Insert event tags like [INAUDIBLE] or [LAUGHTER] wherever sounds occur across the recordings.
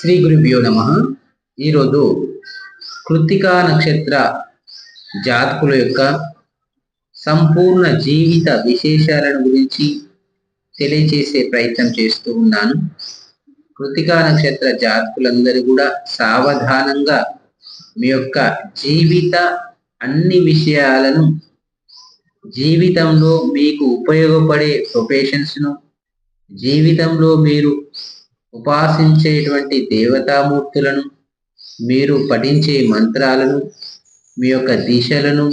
శ్రీ గురుభ్యో నమ. ఈరోజు కృత్తికా నక్షత్ర జాతకుల యొక్క సంపూర్ణ జీవిత విశేషాలను గురించి తెలియజేసే ప్రయత్నం చేస్తూ ఉన్నాను. కృతికా నక్షత్ర జాతకులందరూ కూడా సావధానంగా మీ యొక్క జీవిత అన్ని విషయాలను జీవితంలో మీకు ఉపయోగపడే ప్రొఫెషన్స్ను జీవితంలో మీరు ఉపాసించేటువంటి దేవతామూర్తులను మీరు పఠించే మంత్రాలను మీ యొక్క దిశలను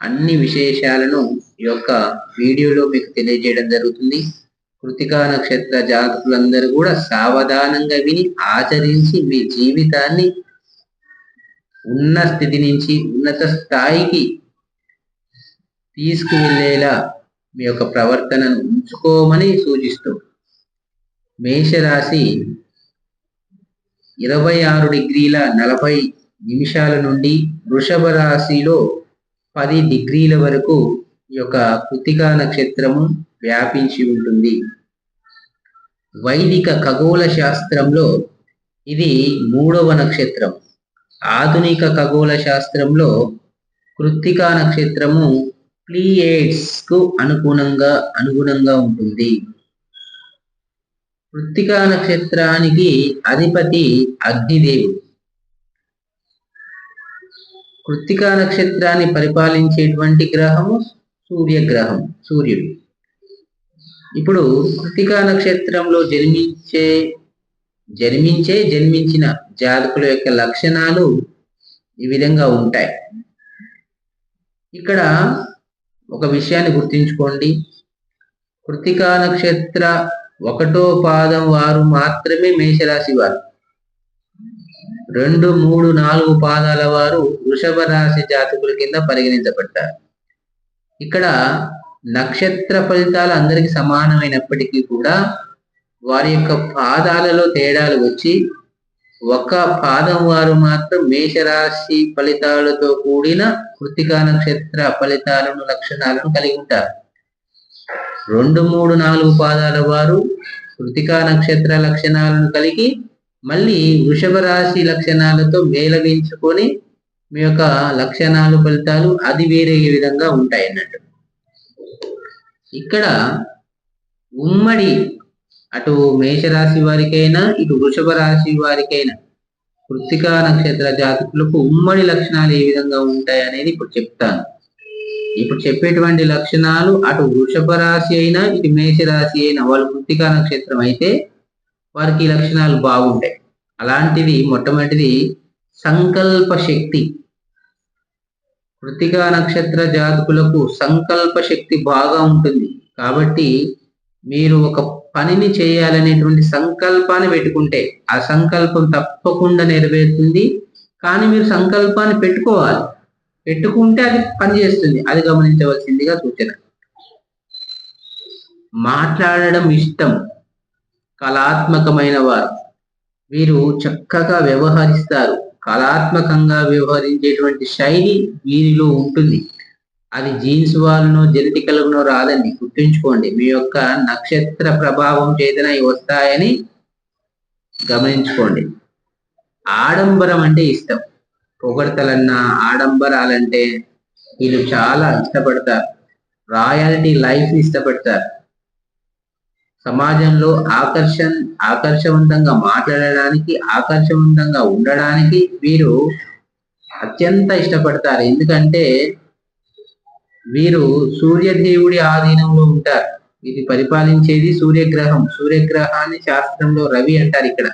అన్ని విశేషాలను ఈ యొక్క వీడియోలో మీకు తెలియజేయడం జరుగుతుంది. కృతికా నక్షత్ర జాతకులందరూ కూడా సావధానంగా విని ఆచరించి మీ జీవితాన్ని ఉన్న స్థితి నుంచి ఉన్నత స్థాయికి తీసుకువెళ్ళేలా మీ యొక్క ప్రవర్తనను ఉంచుకోమని సూచిస్తూ మేషరాశి ఇరవై ఆరు డిగ్రీల నలభై నిమిషాల నుండి వృషభ రాశిలో పది డిగ్రీల వరకు ఈ యొక్క కృతికా నక్షత్రము వ్యాపించి ఉంటుంది. వైదిక ఖగోళ శాస్త్రంలో ఇది మూడవ నక్షత్రం. ఆధునిక ఖగోళ శాస్త్రంలో కృత్తికా నక్షత్రము ప్లీయేట్స్కు అనుగుణంగా అనుగుణంగా ఉంటుంది. కృత్తికా నక్షత్రానికి అధిపతి అగ్నిదేవుడు. కృత్తికా నక్షత్రాన్ని పరిపాలించేటువంటి గ్రహము సూర్యగ్రహం సూర్యుడు. ఇప్పుడు కృతికా నక్షత్రంలో జన్మించే జన్మించే జన్మించిన జాతకుల యొక్క లక్షణాలు ఈ విధంగా ఉంటాయి. ఇక్కడ ఒక విషయాన్ని గుర్తుంచుకోండి. కృతికా నక్షత్ర ఒకటో పాదం వారు మాత్రమే మేషరాశి వారు. రెండు మూడు నాలుగు పాదాల వారు వృషభ రాశి జాతకుల కింద పరిగణించబడ్డారు. ఇక్కడ నక్షత్ర ఫలితాలు అందరికి సమానమైనప్పటికీ కూడా వారి యొక్క పాదాలలో తేడాలు వచ్చి ఒక పాదం వారు మాత్రం మేషరాశి ఫలితాలతో కూడిన కృతికా నక్షత్ర ఫలితాలను లక్షణాలను కలిగి ఉంటారు. రెండు మూడు నాలుగు పాదాల వారు కృతికా నక్షత్ర లక్షణాలను కలిగి మళ్ళీ వృషభ రాశి లక్షణాలతో మేళవించుకొని మీ యొక్క లక్షణాలు ఫలితాలు అది వేరే విధంగా ఉంటాయి అన్నట్టు ఇక్కడ ఉమ్మడి అటు మేషరాశి వారికైనా ఇటు వృషభ రాశి వారికైనా కృత్తికా నక్షత్ర జాతకులకు ఉమ్మడి లక్షణాలు ఏ విధంగా ఉంటాయి అనేది ఇప్పుడు చెప్తాను. ఇప్పుడు చెప్పేటువంటి లక్షణాలు అటు వృషభ రాశి అయినా ఇటు మేషరాశి అయినా వాళ్ళు కృతికా నక్షత్రం అయితే వారికి ఈ లక్షణాలు బాగుంటాయి. అలాంటిది మొట్టమొదటిది సంకల్ప శక్తి. కృతికా నక్షత్ర జాతకులకు సంకల్ప శక్తి బాగా ఉంటుంది. కాబట్టి మీరు ఒక పనిని చేయాలనేటువంటి సంకల్పాన్ని పెట్టుకుంటే ఆ సంకల్పం తప్పకుండా నెరవేరుతుంది. కానీ మీరు సంకల్పాన్ని పెట్టుకోవాలి. పెట్టుకుంటే అది పనిచేస్తుంది అది గమనించవలసిందిగా సూచన. మాట్లాడడం ఇష్టం కళాత్మకమైన వారు. వీరు చక్కగా వ్యవహరిస్తారు. కళాత్మకంగా వ్యవహరించేటువంటి శైలి వీరిలో ఉంటుంది. అది జీన్స్ వాళ్ళను జెనెటికల్ను రాదని గుర్తుంచుకోండి. మీ యొక్క నక్షత్ర ప్రభావం చేతన వస్తాయని గమనించుకోండి. ఆడంబరం అంటే ఇష్టం. పొగడతలన్నా ఆడంబరాలంటే వీళ్ళు చాలా ఇష్టపడతారు. రాయల్టీ లైఫ్ ఇష్టపడతారు. సమాజంలో ఆకర్షణ ఆకర్షవంతంగా మాట్లాడడానికి ఆకర్షవంతంగా ఉండడానికి వీరు అత్యంత ఇష్టపడతారు. ఎందుకంటే వీరు సూర్యదేవుడి ఆధీనంలో ఉంటారు. ఇది పరిపాలించేది సూర్యగ్రహం. సూర్యగ్రహాన్ని శాస్త్రంలో రవి అంటారు ఇక్కడ.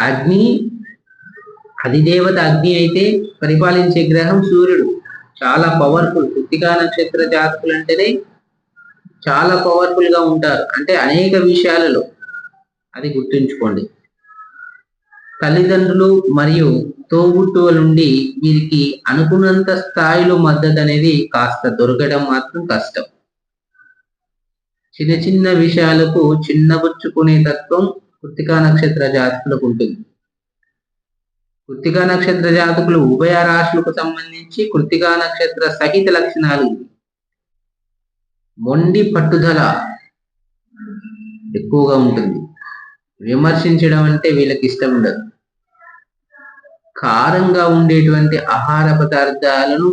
అగ్ని అధిదేవత అగ్ని అయితే పరిపాలించే గ్రహం సూర్యుడు. చాలా పవర్ఫుల్ కృతికా నక్షత్ర జాతకులు అంటేనే చాలా పవర్ఫుల్గా ఉంటారు. అంటే అనేక విషయాలలో. అది గుర్తుంచుకోండి. తల్లిదండ్రులు మరియు తోబుట్టువుల నుండి వీరికి అనుకున్నంత స్థాయిలో మద్దతు అనేది కాస్త దొరకడం మాత్రం కష్టం. చిన్న చిన్న విషయాలకు చిన్నబుచ్చుకునే తత్వం కృతికా నక్షత్ర జాతకులకు ఉంటుంది. కృత్తికా నక్షత్ర జాతకులు ఉభయ రాశులకు సంబంధించి కృత్తికా నక్షత్ర సహిత లక్షణాలు మొండి పట్టుదల ఎక్కువగా ఉంటుంది. విమర్శించడం అంటే వీళ్ళకి ఇష్టం ఉండదు. కారంగా ఉండేటువంటి ఆహార పదార్థాలను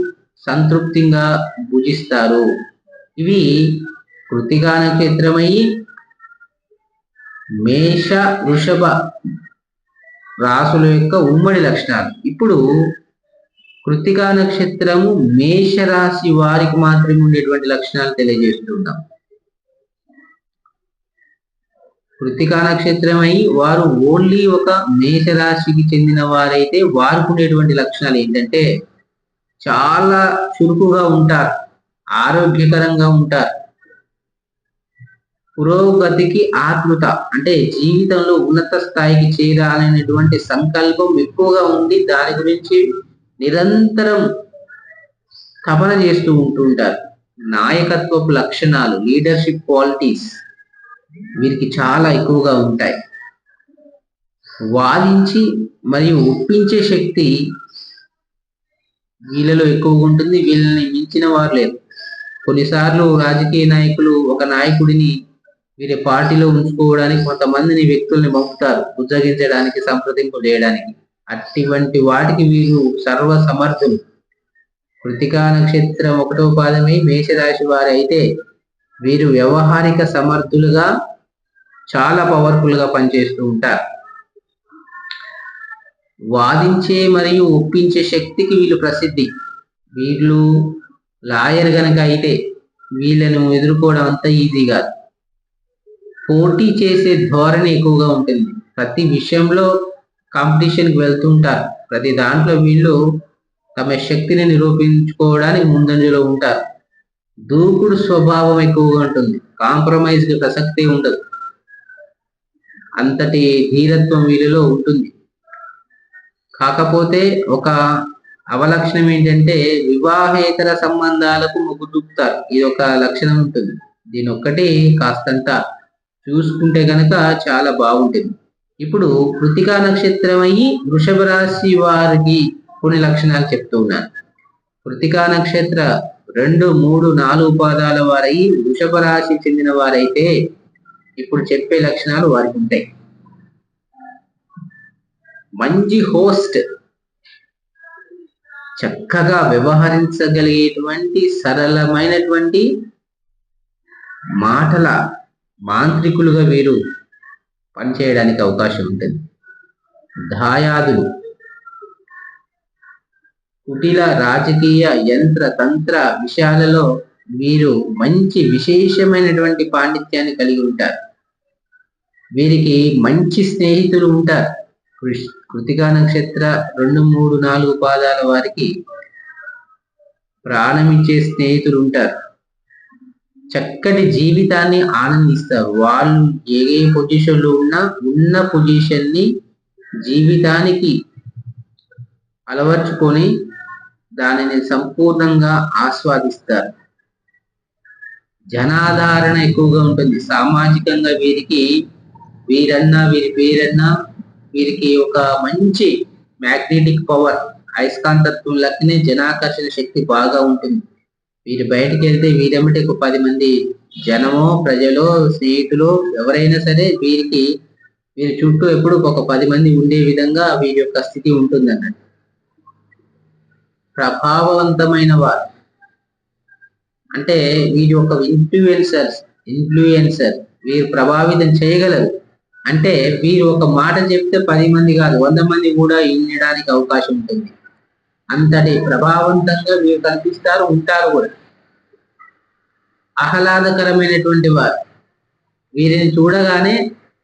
సంతృప్తిగా భుజిస్తారు. ఇవి కృతిగా నక్షత్రమయ్యి మేష వృషభ రాసుల యొక్క ఉమ్మడి లక్షణాలు. ఇప్పుడు కృతికా నక్షత్రము మేష రాశి వారికి మాత్రమే ఉండేటువంటి లక్షణాలు తెలియజేస్తున్నాం కృతికా నక్షత్రం అయి వారు ఓన్లీ ఒక మేష రాశికి చెందిన వారైతే వారికి ఉండేటువంటి లక్షణాలు ఏంటంటే చాలా చురుకుగా ఉంటారు ఆరోగ్యకరంగా ఉంటారు. పురోగతికి ఆత్మత అంటే జీవితంలో ఉన్నత స్థాయికి చేరాలనేటువంటి సంకల్పం ఎక్కువగా ఉంది. దాని గురించి నిరంతరం తపన చేస్తూ ఉంటూ ఉంటారు. నాయకత్వపు లక్షణాలు లీడర్షిప్ క్వాలిటీస్ వీరికి చాలా ఎక్కువగా ఉంటాయి. వాదించి మరియు ఒప్పించే శక్తి వీళ్ళలో ఎక్కువగా ఉంటుంది. వీళ్ళని మించిన వారు లేరు. కొన్నిసార్లు రాజకీయ నాయకులు ఒక నాయకుడిని వీరి పార్టీలో ఉంచుకోవడానికి కొంతమందిని వ్యక్తుల్ని పంపుతారు ఉద్యోగించడానికి సంప్రదింపు చేయడానికి. అటువంటి వాటికి వీరు సర్వ సమర్థులు కృతికా నక్షత్రం ఒకటో పాదమై మేషరాశి వారు అయితే వీరు వ్యవహారిక సమర్థులుగా చాలా పవర్ఫుల్గా పనిచేస్తూ ఉంటారు. వాదించే మరియు ఒప్పించే శక్తికి వీళ్ళు ప్రసిద్ధి. వీళ్ళు లాయర్ గనక అయితే వీళ్ళను ఎదుర్కోవడం అంత ఈజీ కాదు. పోటీ చేసే ధోరణి ఎక్కువగా ఉంటుంది. ప్రతి విషయంలో కాంపిటీషన్కి వెళ్తుంటారు. ప్రతి దాంట్లో వీళ్ళు తమ శక్తిని నిరూపించుకోవడానికి ముందంజలో ఉంటారు. దూకుడు స్వభావం ఎక్కువగా ఉంటుంది. కాంప్రమైజ్ ప్రసక్తి ఉండదు. అంతటి ధీరత్వం వీళ్ళలో ఉంటుంది. కాకపోతే ఒక అవలక్షణం ఏంటంటే వివాహేతర సంబంధాలకు మొగ్గు చూపుతారు ఇది ఒక లక్షణం ఉంటుంది. దీని ఒక్కటి కాస్తంత చూసుకుంటే గనక చాలా బాగుంటుంది. ఇప్పుడు కృతికా నక్షత్రం అయ్యి వృషభ రాశి వారికి కొన్ని లక్షణాలు చెప్తూ ఉన్నాను కృతికా నక్షత్ర రెండు మూడు నాలుగు పాదాల వారై వృషభ రాశి చెందిన వారైతే ఇప్పుడు చెప్పే లక్షణాలు వారికి ఉంటాయి. మంచి హోస్ట్ చక్కగా వ్యవహరించగలిగేటువంటి సరళమైనటువంటి మాటల మాంత్రికులుగా వీరు పనిచేయడానికి అవకాశం ఉంటుంది. దాయాదులు కుటిల రాజకీయ యంత్ర తంత్ర విషయాలలో వీరు మంచి విశేషమైనటువంటి పాండిత్యాన్ని కలిగి ఉంటారు. వీరికి మంచి స్నేహితులు ఉంటారు. కృష్- కృతికా నక్షత్ర రెండు మూడు నాలుగు పాదాల వారికి ప్రాణమిచ్చే స్నేహితులు ఉంటారు. చక్కటి జీవితాన్ని ఆనందిస్తారు. వాళ్ళు ఏ ఏ పొజిషన్లో ఉన్నా ఉన్న పొజిషన్ని జీవితానికి అలవర్చుకొని దానిని సంపూర్ణంగా ఆస్వాదిస్తారు. జనాధారణ ఎక్కువగా ఉంటుంది. సామాజికంగా వీరికి వీరన్నా వీరి పేరన్నా వీరికి ఒక మంచి మ్యాగ్నెటిక్ పవర్ అయస్కాంతత్వం లెక్కనే జనాకర్షణ శక్తి బాగా ఉంటుంది. వీరు బయటికి వెళ్తే వీరెమ్మటి ఒక పది మంది జనమో ప్రజలు స్నేహితులు ఎవరైనా సరే వీరికి వీరి చుట్టూ ఎప్పుడు ఒక పది మంది ఉండే విధంగా వీరి యొక్క స్థితి ఉంటుంది అన్నట్టు ప్రభావవంతమైన వారు. అంటే వీరి యొక్క ఇన్ఫ్లుయెన్సర్స్ ఇన్ఫ్లుయెన్సర్ వీరు ప్రభావితం చేయగలరు. అంటే వీరు ఒక మాట చెప్తే పది మంది కాదు వంద మంది కూడా వినడానికి అవకాశం ఉంటుంది. అంతటి ప్రభావవంతంగా మీరు కనిపిస్తారు ఉంటారు కూడా. ఆహ్లాదకరమైనటువంటి వారు. వీరిని చూడగానే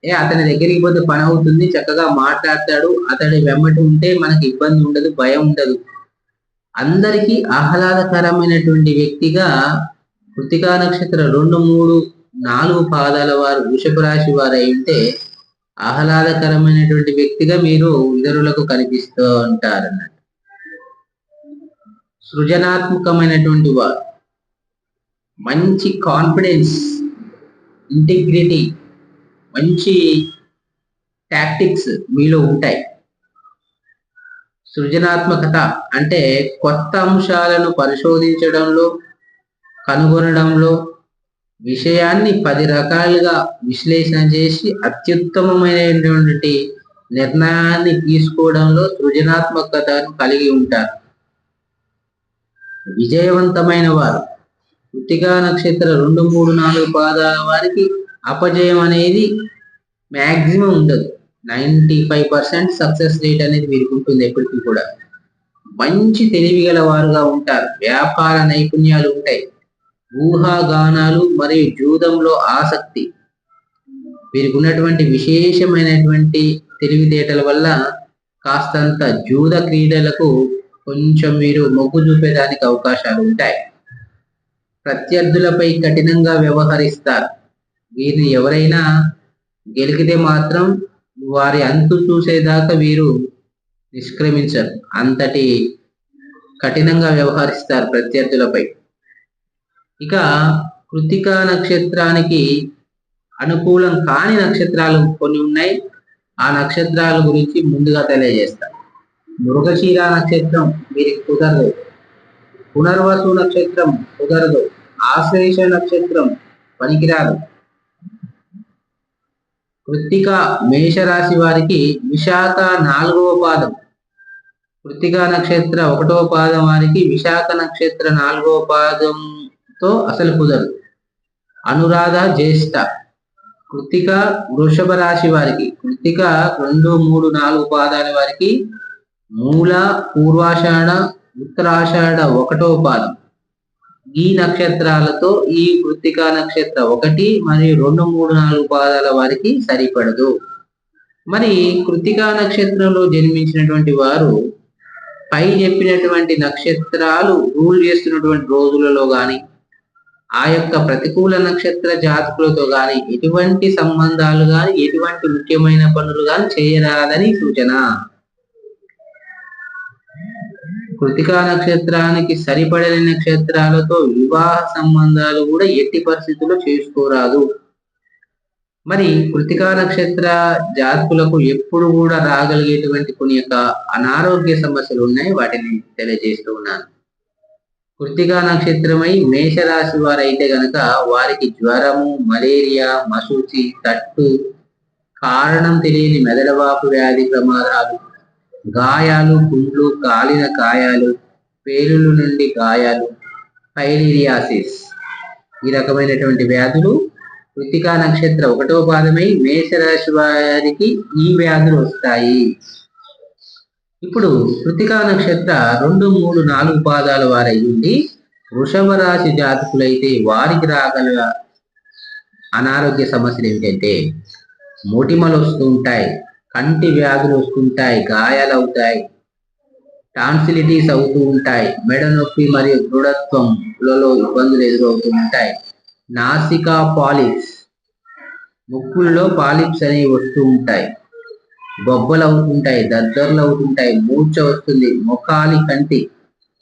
ఏ అతని దగ్గరికి పోతే పని అవుతుంది చక్కగా మాట్లాడతాడు అతడి వెమ్మటి ఉంటే మనకి ఇబ్బంది ఉండదు భయం ఉండదు. అందరికీ ఆహ్లాదకరమైనటువంటి వ్యక్తిగా కృతికా నక్షత్ర రెండు మూడు నాలుగు పాదాల వారు వృషభ రాశి వారు అయితే ఉంటే ఆహ్లాదకరమైనటువంటి వ్యక్తిగా మీరు ఇతరులకు కనిపిస్తూ ఉంటారన్నట్టు. సృజనాత్మకమైనటువంటి వారు. మంచి కాన్ఫిడెన్స్ ఇంటిగ్రిటీ మంచి టాక్టిక్స్ మీలో ఉంటాయి. సృజనాత్మకత అంటే కొత్త అంశాలను పరిశోధించడంలో కనుగొనడంలో విషయాన్ని పది రకాలుగా విశ్లేషణ చేసి అత్యుత్తమమైనటువంటి నిర్ణయాన్ని తీసుకోవడంలో సృజనాత్మకతను కలిగి ఉంటారు. విజయవంతమైన వారు కృతికా నక్షత్ర రెండు మూడు నాలుగు పాదాల వారికి అపజయం అనేది మ్యాక్సిమం ఉండదు. Ninety five percent success rate అనేది వీరికి ఉంటుంది ఎప్పటికీ కూడా. మంచి తెలివి గల వారుగా ఉంటారు. వ్యాపార నైపుణ్యాలు ఉంటాయి. ఊహాగానాలు మరియు జూదంలో ఆసక్తి. వీరికి ఉన్నటువంటి విశేషమైనటువంటి తెలివితేటల వల్ల కాస్తంత జూద క్రీడలకు కొంచెం మీరు మొగ్గు చూపేదానికి అవకాశాలు ఉంటాయి. ప్రత్యర్థులపై కఠినంగా వ్యవహరిస్తారు. వీరిని ఎవరైనా గెలికితే మాత్రం వారి అంతు చూసేదాకా వీరు నిష్క్రమించరు. అంతటి కఠినంగా వ్యవహరిస్తారు ప్రత్యర్థులపై. ఇక కృతికా నక్షత్రానికి అనుకూలం కాని నక్షత్రాలు కొన్ని ఉన్నాయి. ఆ నక్షత్రాల గురించి ముందుగా తెలియజేస్తారు మృగశీర నక్షత్రం వీరికి కుదరదు. పునర్వసు నక్షత్రం కుదరదు. ఆశ్లేష నక్షత్రం పనికిరాదు. కృత్తిక మేషరాశి వారికి విశాఖ నాలుగవ పాదం. కృత్తిక నక్షత్ర ఒకటవ పాదం వారికి విశాఖ నక్షత్ర నాలుగవ పాదంతో అసలు కుదరదు. అనురాధ జ్యేష్ఠ. కృత్తిక వృషభ రాశి వారికి కృత్తిక రెండు మూడు నాలుగు పాదాల వారికి మూల పూర్వాషాఢ ఉత్తరాషాఢ ఒకటో పాదం. ఈ నక్షత్రాలతో ఈ కృత్తికా నక్షత్ర ఒకటి మరియు రెండు మూడు నాలుగు పాదాల వారికి సరిపడదు. మరి కృత్తికా నక్షత్రంలో జన్మించినటువంటి వారు పై చెప్పినటువంటి నక్షత్రాలు రూల్ చేస్తున్నటువంటి రోజులలో గాని ఆ యొక్క ప్రతికూల నక్షత్ర జాతకులతో గాని ఎటువంటి సంబంధాలు గాని ఎటువంటి ముఖ్యమైన పనులు గాని చేయరాదని సూచన. కృతికా నక్షత్రానికి సరిపడని నక్షత్రాలతో వివాహ సంబంధాలు కూడా ఎట్టి పరిస్థితుల్లో చేసుకోరాదు. మరి కృతికా నక్షత్ర జాతకులకు ఎప్పుడు కూడా రాగలిగేటువంటి కొన్ని యొక్క అనారోగ్య సమస్యలు ఉన్నాయి. వాటిని తెలియజేస్తూ ఉన్నాను. కృతికా నక్షత్రమై మేషరాశి వారైతే గనక వారికి జ్వరము మలేరియా మసూచి తట్టు కారణం తెలియని మెదడవాపు వ్యాధి ప్రమాదాలు గాయాలు గుండ్లు కాలిన గాయాలు పేలులు నుండి గాయాలు పైలిరియాసిస్ ఈ రకమైనటువంటి వ్యాధులు కృతికా నక్షత్ర ఒకటో పాదమై మేషరాశి వారికి ఈ వ్యాధులు వస్తాయి. ఇప్పుడు కృతికా నక్షత్ర రెండు మూడు నాలుగు పాదాల వారై ఉండి వృషభ రాశి జాతకులైతే వారికి రాగల అనారోగ్య సమస్యలు ఏమిటంటే మొటిమలు వస్తూ ఉంటాయి. కంటి వ్యాధులు వస్తుంటాయి గాయాలు అవుతాయి టాన్సిలిటీస్ అవుతూ ఉంటాయి మెడ నొప్పి మరియు దృఢత్వంలలో ఇబ్బందులు ఎదురవుతూ ఉంటాయి. నాసికా పాలిప్స్ ముక్కుల్లో పాలిప్స్ అనేవి వస్తూ ఉంటాయి. బొబ్బలు అవుతుంటాయి దద్దర్లు అవుతుంటాయి మూర్చ వస్తుంది. మొఖాలి కంటి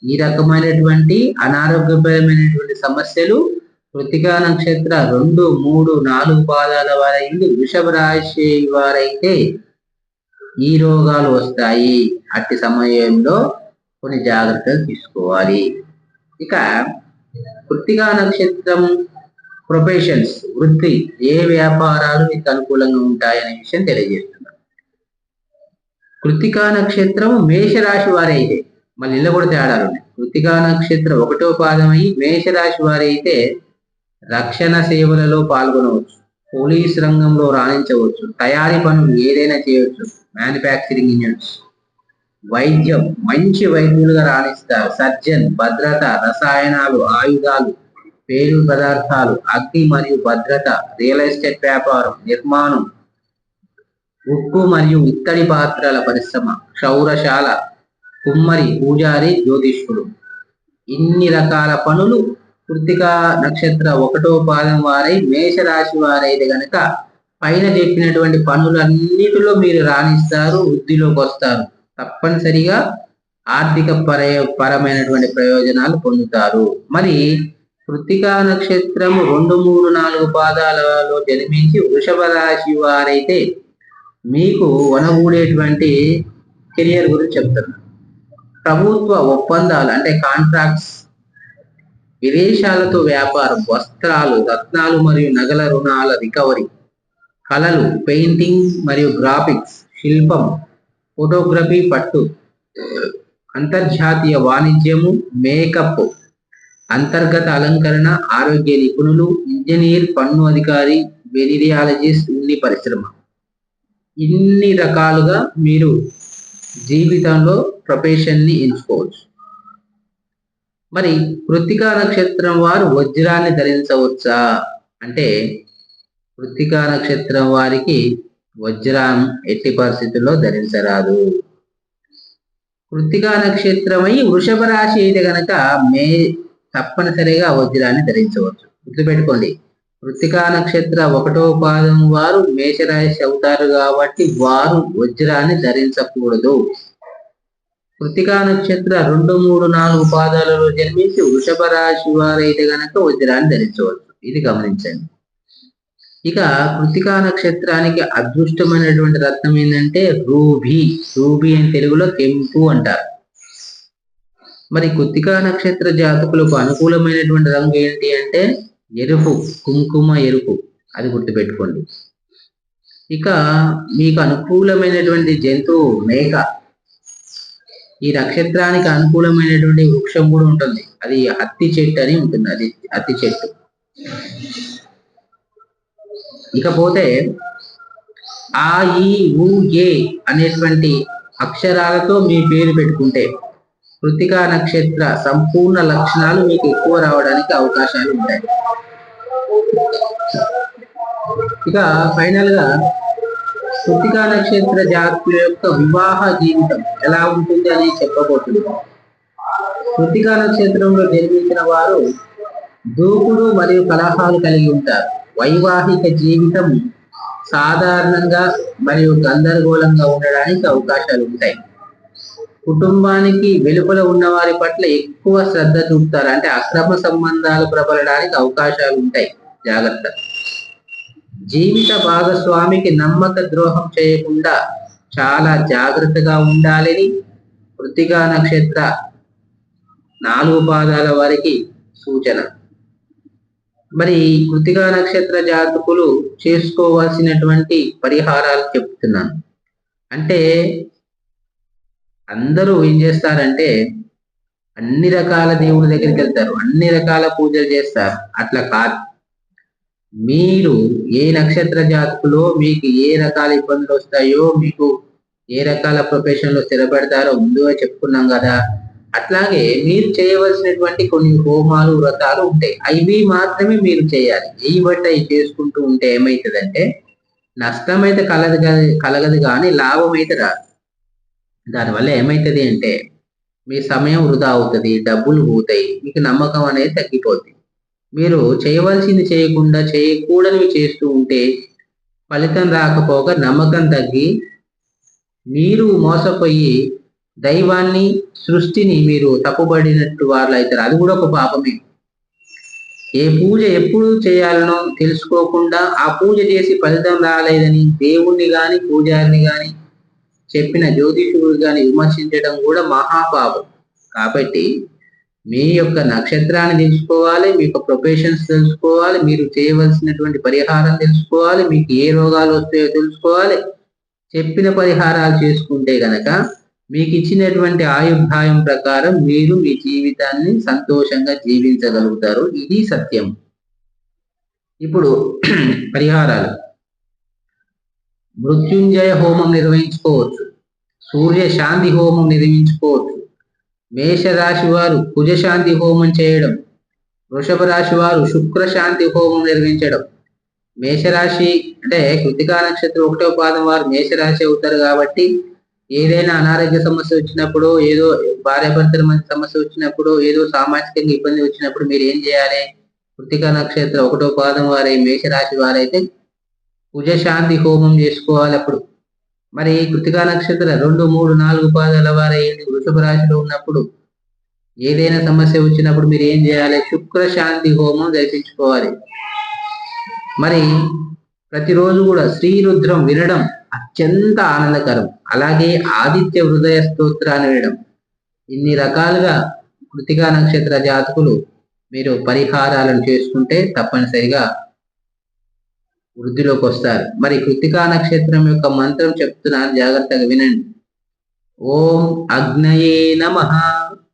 ఈ రకమైనటువంటి అనారోగ్యపరమైనటువంటి సమస్యలు కృతికా నక్షత్ర రెండు మూడు నాలుగు పాదాల వారైంది వృషభ రాశి వారైతే ఈ రోగాలు వస్తాయి. అట్టి సమయంలో కొన్ని జాగ్రత్తలు తీసుకోవాలి. ఇక కృత్తికా నక్షత్రం ప్రొఫెషన్స్ వృత్తి ఏ వ్యాపారాలు మీకు అనుకూలంగా ఉంటాయనే విషయం తెలియజేస్తున్నారు కృతికా నక్షత్రం మేషరాశి వారైతే మళ్ళీ ఇళ్ళ కూడా తేడాలు ఉన్నాయి. కృతికా నక్షత్రం ఒకటో పాదమై మేషరాశి వారైతే రక్షణ సేవలలో పాల్గొనవచ్చు. పోలీస్ రంగంలో రాణించవచ్చు. తయారీ పనులు ఏదైనా చేయవచ్చు మ్యానుఫ్యాక్చరింగ్ యూనిట్స్ వైద్యం మంచి వైద్యులుగా రాణిస్తారు. సర్జన్ భద్రత రసాయనాలు ఆయుధాలు పేరు పదార్థాలు అగ్ని మరియు భద్రత రియల్ ఎస్టేట్ వ్యాపారం నిర్మాణం ఉప్పు మరియు ఇత్తడి పాత్రల పరిశ్రమ క్షౌరశాల కుమ్మరి పూజారి జ్యోతిష్కుడు. ఇన్ని రకాల పనులు కృతిక నక్షత్ర ఒకటో పాదం వారై మేషరాశి వారైతే గనక పైన చెప్పినటువంటి పనులన్నిటిలో మీరు రాణిస్తారు వృద్ధిలోకి వస్తారు. తప్పనిసరిగా ఆర్థిక పర పరమైనటువంటి ప్రయోజనాలు పొందుతారు. మరి కృతికా నక్షత్రం రెండు మూడు నాలుగు పాదాలలో జన్మించి వృషభ రాశి వారైతే మీకు వనగూడేటువంటి కెరియర్ గురించి చెప్తున్నారు ప్రభుత్వ ఒప్పందాలు అంటే కాంట్రాక్ట్స్ విదేశాలతో వ్యాపారం వస్త్రాలు రత్నాలు మరియు నగల రుణాల రికవరీ కళలు పెయింటింగ్ మరియు గ్రాఫిక్స్ శిల్పం ఫోటోగ్రఫీ పట్టు అంతర్జాతీయ వాణిజ్యము మేకప్ అంతర్గత అలంకరణ ఆరోగ్య నిపుణులు ఇంజనీర్ పన్ను అధికారి వెనిరియాలజిస్ట్ ఉన్ని పరిశ్రమ. ఇన్ని రకాలుగా మీరు జీవితంలో ప్రొఫెషన్ని ఎంచుకోవచ్చు. మరి కృతికా నక్షత్రం వారు వజ్రాన్ని ధరించవచ్చా? అంటే కృత్తికా నక్షత్రం వారికి వజ్రం ఎట్టి పరిస్థితుల్లో ధరించరాదు. కృత్తికా నక్షత్రమై వృషభ రాశి అయితే గనక మే తప్పనిసరిగా వజ్రాన్ని ధరించవచ్చు. గుర్తుపెట్టుకోండి కృత్తికా నక్షత్ర ఒకటో పాదం వారు మేషరాశి అవుతారు కాబట్టి వారు వజ్రాన్ని ధరించకూడదు. కృతికా నక్షత్ర రెండు మూడు నాలుగు పాదాలలో జన్మించి వృషభ రాశి వారైతే గనక వజ్రాన్ని ధరించవచ్చు. ఇది గమనించండి. ఇక కృతికా నక్షత్రానికి అదృష్టమైనటువంటి రత్నం ఏంటంటే రూబీ. రూబీ అని తెలుగులో కెంపు అంటారు. మరి కృతికా నక్షత్ర జాతకులకు అనుకూలమైనటువంటి రంగు ఏంటి అంటే ఎరుపు కుంకుమ ఎరుపు. అది గుర్తుపెట్టుకోండి. ఇక మీకు అనుకూలమైనటువంటి జంతువు మేక ఈ నక్షత్రానికి అనుకూలమైనటువంటి వృక్షం కూడా ఉంటుంది. అది అత్తి చెట్టు అని ఉంటుంది. అది అత్తి చెట్టు. ఇకపోతే ఆ ఈ ఊ ఏ అనేటువంటి అక్షరాలతో మీ పేరు పెట్టుకుంటే కృతికా నక్షత్ర సంపూర్ణ లక్షణాలు మీకు ఎక్కువ రావడానికి అవకాశాలు ఉంటాయి. ఇక ఫైనల్గా కృతికా నక్షత్ర జాతుల యొక్క వివాహ జీవితం ఎలా ఉంటుంది అని చెప్పబోతున్నాం. కృతికా నక్షత్రంలో జన్మించిన వారు దూకుడు మరియు కలహాలు కలిగి ఉంటారు. వైవాహిక జీవితం సాధారణంగా మరియు గందరగోళంగా ఉండడానికి అవకాశాలు ఉంటాయి. కుటుంబానికి వెలుపల ఉన్న వారి పట్ల ఎక్కువ శ్రద్ధ చూపుతారు. అంటే అక్రమ సంబంధాలు ప్రబలడానికి అవకాశాలు ఉంటాయి. జాగ్రత్త. జీవిత భాగస్వామికి నమ్మక ద్రోహం చేయకుండా చాలా జాగ్రత్తగా ఉండాలని కృతిగా నక్షత్ర నాలుగు పాదాల వారికి సూచన. మరి కృతిగా నక్షత్ర జాతకులు చేసుకోవాల్సినటువంటి పరిహారాలు చెప్తున్నాను. అంటే అందరూ ఏం చేస్తారంటే అన్ని రకాల దేవుడి దగ్గరికి వెళ్తారు అన్ని రకాల పూజలు చేస్తారు అట్లా కాదు. మీరు ఏ నక్షత్ర జాతకులో మీకు ఏ రకాల ఇబ్బందులు వస్తాయో మీకు ఏ రకాల ప్రొఫెషన్లో స్థిరపడతారో ముందుగా చెప్పుకున్నాం కదా అట్లాగే మీరు చేయవలసినటువంటి కొన్ని హోమాలు వ్రతాలు ఉంటాయి. అవి మాత్రమే మీరు చేయాలి. ఏ బట్టి అవి చేసుకుంటూ ఉంటే ఏమవుతుందంటే నష్టమైతే కలదు కలగదు కానీ లాభం అయితే రాదు. దానివల్ల ఏమవుతుంది అంటే మీ సమయం వృధా అవుతుంది డబ్బులు పోతాయి మీకు నమ్మకం అనేది తగ్గిపోతుంది మీరు చేయవలసింది చేయకుండా చేయకూడనివి చేస్తూ ఉంటే ఫలితం రాకపోగా నమ్మకం తగ్గి మీరు మోసపోయి దైవాన్ని సృష్టిని మీరు తప్పుబడినట్టు వాళ్ళు అవుతారు అది కూడా ఒక పాపమే. ఏ పూజ ఎప్పుడు చేయాలనో తెలుసుకోకుండా ఆ పూజ చేసి ఫలితం రాలేదని దేవుణ్ణి గాని పూజారిని గాని చెప్పిన జ్యోతిషుడు గాని విమర్శించడం కూడా మహాపాపం. కాబట్టి మీ యొక్క నక్షత్రాన్ని తెలుసుకోవాలి మీ యొక్క ప్రొఫెషన్స్ తెలుసుకోవాలి మీరు చేయవలసినటువంటి పరిహారం తెలుసుకోవాలి మీకు ఏ రోగాలు వస్తాయో తెలుసుకోవాలి. చెప్పిన పరిహారాలు చేసుకుంటే గనక మీకు ఇచ్చినటువంటి ఆయుర్భాయం ప్రకారం మీరు మీ జీవితాన్ని సంతోషంగా జీవించగలుగుతారు. ఇది సత్యం. ఇప్పుడు [CLEARS THROAT] పరిహారాలు. మృత్యుంజయ హోమం నిర్వహించుకోవచ్చు. సూర్య శాంతి హోమం నిర్వహించుకోవచ్చు. మేషరాశి వారు కుజశాంతి హోమం చేయడం. వృషభ రాశి వారు శుక్ర శాంతి హోమం నిర్వహించడం. మేషరాశి అంటే కృతికా నక్షత్రం ఒకటో పాదం వారు మేషరాశి అవుతారు కాబట్టి ఏదైనా అనారోగ్య సమస్య వచ్చినప్పుడు ఏదో భార్యాభర్తల మధ్య సమస్య వచ్చినప్పుడు ఏదో సామాజికంగా ఇబ్బంది వచ్చినప్పుడు మీరు ఏం చేయాలి? కృతికా నక్షత్రం ఒకటో పాదం వారై మేషరాశి వారైతే కుజశాంతి హోమం చేసుకోవాలి అప్పుడు. మరి కృతికా నక్షత్ర రెండు మూడు నాలుగు పాదాల వారైంది వృషభ రాశిలో ఉన్నప్పుడు ఏదైనా సమస్య వచ్చినప్పుడు మీరు ఏం చేయాలి? శుక్ర శాంతి హోమం దర్శించుకోవాలి. మరి ప్రతిరోజు కూడా శ్రీరుద్రం వినడం అత్యంత ఆనందకరం. అలాగే ఆదిత్య హృదయ స్తోత్రాన్ని వినడం. ఇన్ని రకాలుగా కృతికా నక్షత్ర జాతకులు మీరు పరిహారాలను చేసుకుంటే తప్పనిసరిగా వృద్ధిలోకి వస్తారు. మరి కృతికా నక్షత్రం యొక్క మంత్రం చెప్తున్నాను జాగ్రత్తగా వినండి. ఓం అగ్నయే నమ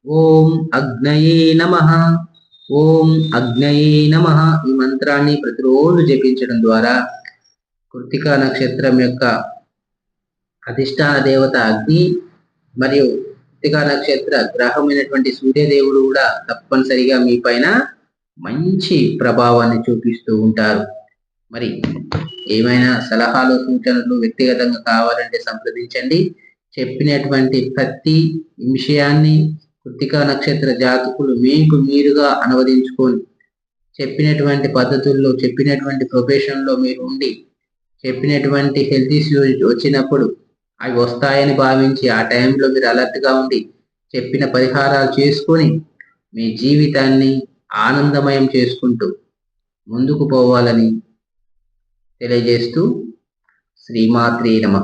ఓం అగ్నయే నమ ఓం అగ్నయే నమ ఈ మంత్రాన్ని ప్రతిరోజు జపించడం ద్వారా కృతికా నక్షత్రం యొక్క అధిష్టాన దేవత అగ్ని మరియు కృతికా నక్షత్ర గ్రహమైనటువంటి సూర్యదేవుడు కూడా తప్పనిసరిగా మీ పైన మంచి ప్రభావాన్ని చూపిస్తూ ఉంటారు. మరి ఏమైనా సలహాలు సూచనలు వ్యక్తిగతంగా కావాలంటే సంప్రదించండి. చెప్పినటువంటి ప్రతి విషయాన్ని కృతికా నక్షత్ర జాతకులు మీకు మీరుగా అనువదించుకొని చెప్పినటువంటి పద్ధతుల్లో చెప్పినటువంటి ప్రొఫెషన్లో మీరు ఉండి చెప్పినటువంటి హెల్త్ ఇష్యూస్ వచ్చినప్పుడు అవి వస్తాయని భావించి ఆ టైంలో మీరు అలర్ట్గా ఉండి చెప్పిన పరిహారాలు చేసుకొని మీ జీవితాన్ని ఆనందమయం చేసుకుంటూ ముందుకు పోవాలని తెలియజేస్తూ శ్రీమాత్రే నమ.